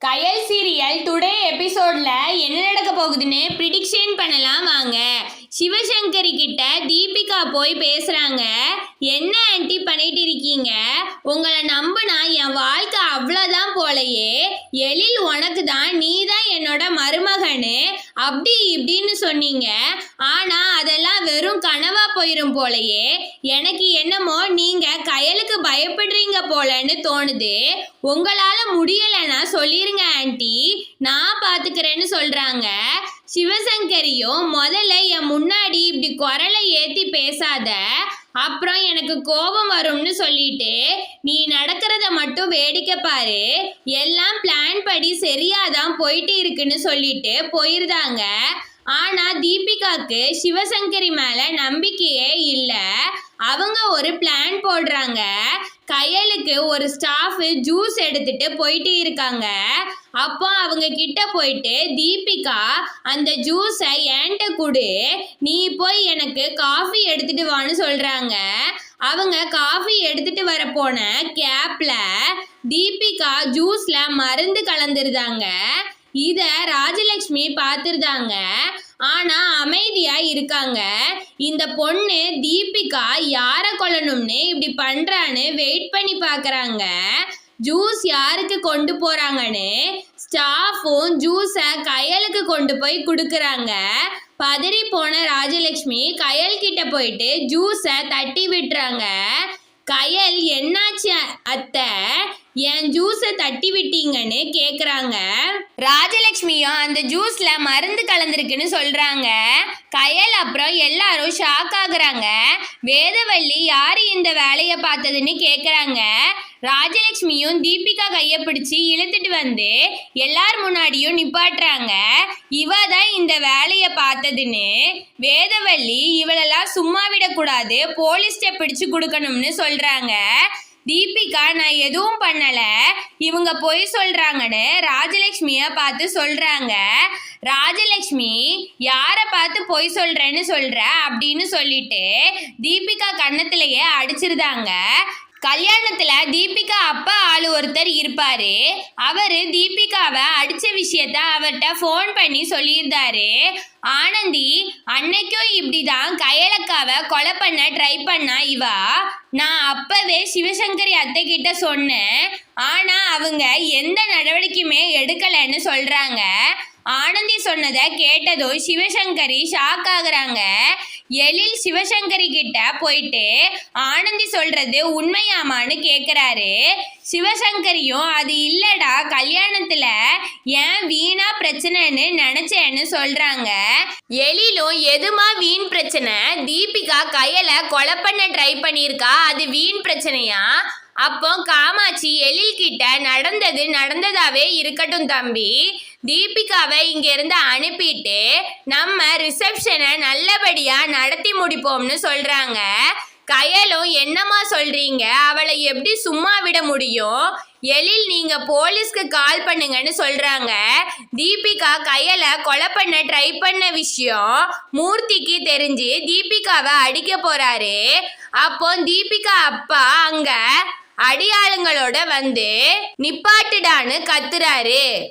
கயல் serial today எபிசோட்ல என்ன நடக்க போகுதுன்னு ப்ரிடிக்ஷன் பண்ணலாம் வாங்க. சிவசங்கரி கிட்ட தீபிகா போய் பேசுறாங்க. என்ன ஆன்ட்டி பண்ணிட்டு இருக்கீங்க? உங்களை நம்பினா என் வாழ்க்கை அவ்வளோதான் போலையே. எழில் உனக்கு தான் நீ தான் என்னோட மருமகனு. அப்படி இப்படின்னு சொன்னீங்க. ஆனா அதெல்லாம் வெறும் கனவா போயிரும் போலயே எனக்கு என்னமோ நீங்க கயலுக்கு பயப்படுறீங்க போலன்னு தோணுது. உங்களால முடியலைன்னா சொல்லிருங்க ஆன்ட்டி நான் பாத்துக்கிறேன்னு சொல்றாங்க. சிவசங்கரியும் முதல்ல என் முன்னாடி இப்படி குரலை ஏத்தி பேசாத. அப்புறம் எனக்கு கோபம் வரும்னு சொல்லிட்டு நீ நடக்கிறத மட்டும் வேடிக்கை பாரு. எல்லாம் பிளான் படி சரியாதான் போயிட்டு இருக்குன்னு சொல்லிட்டு போயிருந்தாங்க. ஆனா தீபிகாக்கு சிவசங்கரி மேல நம்பிக்கையே இல்லை. அவங்க ஒரு பிளான் போடுறாங்க. கையலுக்கு ஒரு ஸ்டாஃப் ஜூஸ் எடுத்துட்டு போயிட்டு இருக்காங்க. அப்போ அவங்க கிட்ட போயிட்டு தீபிகா அந்த ஜூஸை என்கிட்ட கொடு. நீ போய் எனக்கு காஃபி எடுத்துட்டு வான்னு சொல்றாங்க. அவங்க காஃபி எடுத்துட்டு வர போன கேப்ல தீபிகா ஜூஸ்ல மருந்து கலந்துருந்தாங்க இத ராஜலட்சுமி பார்த்துருந்தாங்க ஆனா அமைதியா இருக்காங்க. இந்த பொண்ணு தீபிகா யார கொல்லணும்னு இப்படி பண்றான்னு வெயிட் பண்ணி பார்க்குறாங்க ஜூஸ் யாருக்கு கொண்டு போறாங்கன்னு ஸ்டாஃபும் ஜூஸை கயலுக்கு கொண்டு போய் கொடுக்கறாங்க. பதறி போன ராஜலட்சுமி கயல் கிட்ட போயிட்டு ஜூஸை தட்டி விட்டுறாங்க. கயல் என்னாச்சு அத்தை? என் ஜூஸை தட்டி விட்டீங்கன்னு கேக்குறாங்க. ராஜலட்சுமியும் அந்த ஜூஸ்ல மருந்து கலந்துருக்குன்னு சொல்றாங்க. கயல் அப்புறம் எல்லாரும் ஷாக் ஆகுறாங்க. வேதவள்ளி யாரு இந்த வேலையை பார்த்ததுன்னு கேக்குறாங்க. ராஜலட்சுமியும் தீபிகா கையை பிடிச்சி இழுத்துட்டு வந்து எல்லார் முன்னாடியும் நிப்பாட்டுறாங்க. இவ தான் இந்த வேலையை பார்த்ததுன்னு. வேதவள்ளி இவளெல்லாம் சும்மா விடக்கூடாது போலீஸ்ட பிடிச்சு கொடுக்கணும்னு சொல்றாங்க. தீபிகா நான் எதுவும் பண்ணல. இவங்க பொய் சொல்றாங்கன்னு ராஜலட்சுமிய பார்த்து சொல்றாங்க. ராஜலட்சுமி யாரை பார்த்து பொய் சொல்றேன்னு சொல்ற? அப்படின்னு சொல்லிட்டு தீபிகா கன்னத்திலேயே அடிச்சிருந்தாங்க. கல்யாணத்தில் தீபிகா அப்பா ஆளு ஒருத்தர் இருப்பார். அவர் தீபிகாவை அடித்த விஷயத்த அவர்கிட்ட ஃபோன் பண்ணி சொல்லியிருந்தாரு. ஆனந்தி அன்னைக்கும் இப்படி தான் கையலக்காவை கொலை பண்ண ட்ரை பண்ணா இவா? நான் அப்பவே சிவசங்கரி அத்தை கிட்ட சொன்னேன். ஆனால் அவங்க எந்த நடவடிக்கையுமே எடுக்கலைன்னு சொல்கிறாங்க ஆனந்தி சொன்னதை கேட்டதும் சிவசங்கரி ஷாக் ஆகுறாங்க. எழில் சிவசங்கரி கிட்ட போயிட்டு ஆனந்தி சொல்றது உண்மையாமான்னு கேக்குறாரு. சிவசங்கரியும் அது இல்லடா கல்யாணத்துல ஏன் வீணா பிரச்சனைன்னு நினைச்சேன்னு சொல்றாங்க. எழிலும் எதுமா வீண் பிரச்சனை? தீபிகா கையில கொலை பண்ண ட்ரை பண்ணியிருக்கா? அது வீண் பிரச்சனையா? அப்போ காமாட்சி எழில் கிட்ட நடந்தது நடந்ததாவே இருக்கட்டும் தம்பி. தீபிகாவை இங்கேருந்து அனுப்பிட்டு நம்ம ரிசப்ஷனை நல்லபடியா நடத்தி முடிப்போம்னு சொல்றாங்க. கயலும் என்னம்மா சொல்றீங்க? அவளை எப்படி சும்மா விட முடியும்? எழில் நீங்க போலீஸ்க்கு கால் பண்ணுங்கன்னு சொல்றாங்க. தீபிகா கையலை கொலை பண்ண ட்ரை பண்ண விஷயம் மூர்த்திக்கு தெரிஞ்சு தீபிகாவை அடிக்க போறாரு. அப்போ தீபிகா அப்பா அங்க அடியாளுங்களோட வந்து நிப்பாட்டுடான்னு கத்துறாரு.